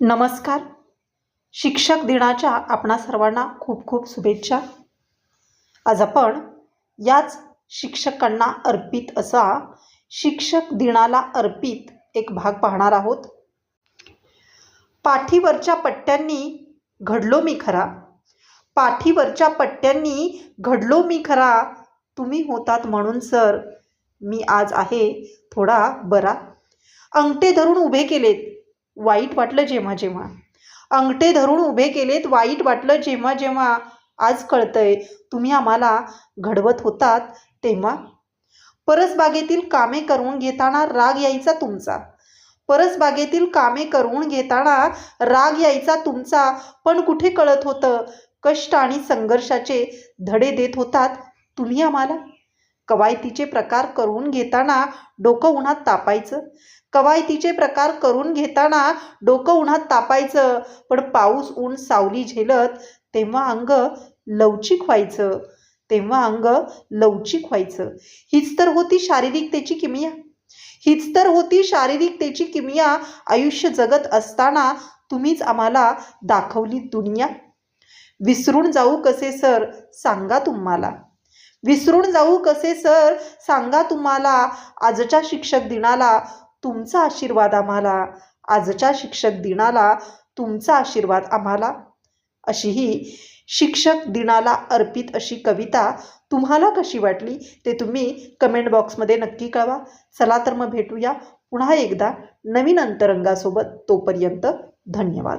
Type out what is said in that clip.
नमस्कार. शिक्षक दिनाच्या आपणा सर्वांना खूप खूप शुभेच्छा. आज आपण याच शिक्षकांना अर्पित असा शिक्षक दिनाला अर्पित एक भाग पाहणार आहोत. पाठीवरच्या पट्ट्यांनी घडलो मी खरा. पाठीवरच्या पट्ट्यांनी घडलो मी खरा. तुम्ही होतात म्हणून सर. मी आज आहे थोडा बरा. अंगठे धरून उभे केलेत. वाईट वाटलं जेव्हा जेव्हा. अंगठे धरून उभे केलेत वाईट वाटलं जेव्हा जेव्हा. आज कळतंय तुम्ही आम्हाला घडवत होतात तेव्हा. परसबागेतील कामे करून घेताना राग यायचा तुमचा. परसबागेतील कामे करून घेताना राग यायचा तुमचा. पण कुठे कळत होतं? कष्ट आणि संघर्षाचे धडे देत होतात तुम्ही आम्हाला? कवायतीचे प्रकार करून घेताना डोकं उन्हात तापायचं. कवायतीचे प्रकार करून घेताना डोकं उन्हात तापायचं. पण पाऊस ऊन सावली झेलत तेव्हा अंग लवचिक व्हायचं. तेव्हा अंग लवचिक व्हायचं. हीच तर होती शारीरिकतेची किमिया. हीच तर होती शारीरिकतेची किमिया आयुष्य जगत असताना तुम्हीच आम्हाला दाखवली दुनिया. विसरून जाऊ कसे सर? सांगा तुम्हाला. विसरून जाऊ कसे सर? सांगा तुम्हाला. आजच्या शिक्षक दिनाला तुमचा आशीर्वाद आम्हाला. आजच्या शिक्षक दिनाला तुमचा आशीर्वाद आम्हाला. अशी ही शिक्षक दिनाला अर्पित अशी कविता तुम्हाला कशी वाटली ते तुम्ही कमेंट बॉक्समध्ये नक्की कळवा. चला तर मग भेटूया पुन्हा एकदा नवीन अंतरंगासोबत. तोपर्यंत धन्यवाद.